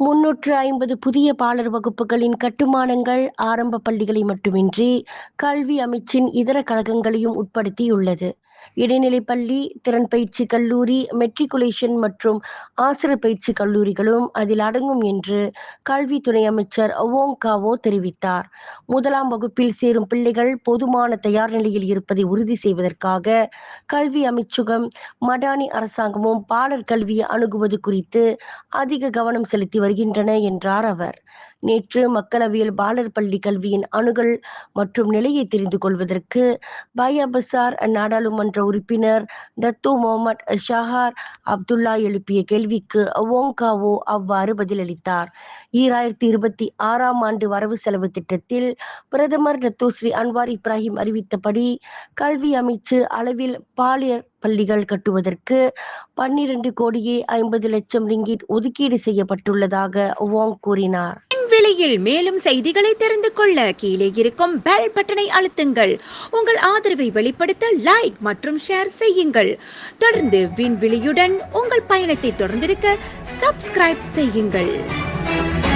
முன்னூற்று ஐம்பது புதிய பாலர் வகுப்புகளின் கட்டுமானங்கள் ஆரம்ப பள்ளிகளை மட்டுமின்றி கல்வி அமைச்சின் இதர கழகங்களையும் உட்படுத்தியுள்ளது. இடைநிலை பள்ளி திறன் பயிற்சி கல்லூரி மெட்ரிகுலேஷன் மற்றும் ஆசிரியர் பயிற்சி கல்லூரிகளும் அதில் அடங்கும் என்று கல்வி அமைச்சர் ஓங் காவோ தெரிவித்தார். முதலாம் வகுப்பில் சேரும் பிள்ளைகள் போதுமான தயார் நிலையில் இருப்பதை உறுதி செய்வதற்காக கல்வி அமைச்சகம் மடானி அரசாங்கமும் பாலர் கல்வியை அணுகுவது குறித்து அதிக கவனம் செலுத்தி வருகின்றன என்றார் அவர். நேற்று மக்களவையில் பாலர் பள்ளி கல்வியின் அணுகல் மற்றும் நிலையை தெரிந்து கொள்வதற்கு பயாபசார் நாடாளுமன்ற உறுப்பினர் டத்து முகமது ஷஹார் அப்துல்லா எழுப்பிய கேள்விக்கு ஓங்காவோ அவ்வாறு பதிலளித்தார். ஈராயிரத்தி இருபத்தி ஆறாம் ஆண்டு வரவு செலவு திட்டத்தில் பிரதமர் டத்து ஸ்ரீ அன்வார் இப்ராஹிம் அறிவித்தபடி கல்வி அமைச்சு அளவில் பாலியல் பள்ளிகள் கட்டுவதற்கு பன்னிரண்டு கோடியே ஐம்பது லட்சம் ரிங்கிட் ஒதுக்கீடு செய்யப்பட்டுள்ளதாக ஓங் கூறினார். விலையில் மேலும் செய்திகளை தெரிந்து கொள்ள கீழே இருக்கும் பெல் பட்டனை அழுத்துங்கள். உங்கள் ஆதரவை வெளிப்படுத்த லைக் மற்றும் ஷேர் செய்யுங்கள். தொடர்ந்து விண்வெளியுடன் உங்கள் பயணத்தை தொடர்ந்திருக்க சப்ஸ்கிரைப் செய்யுங்கள். Bye.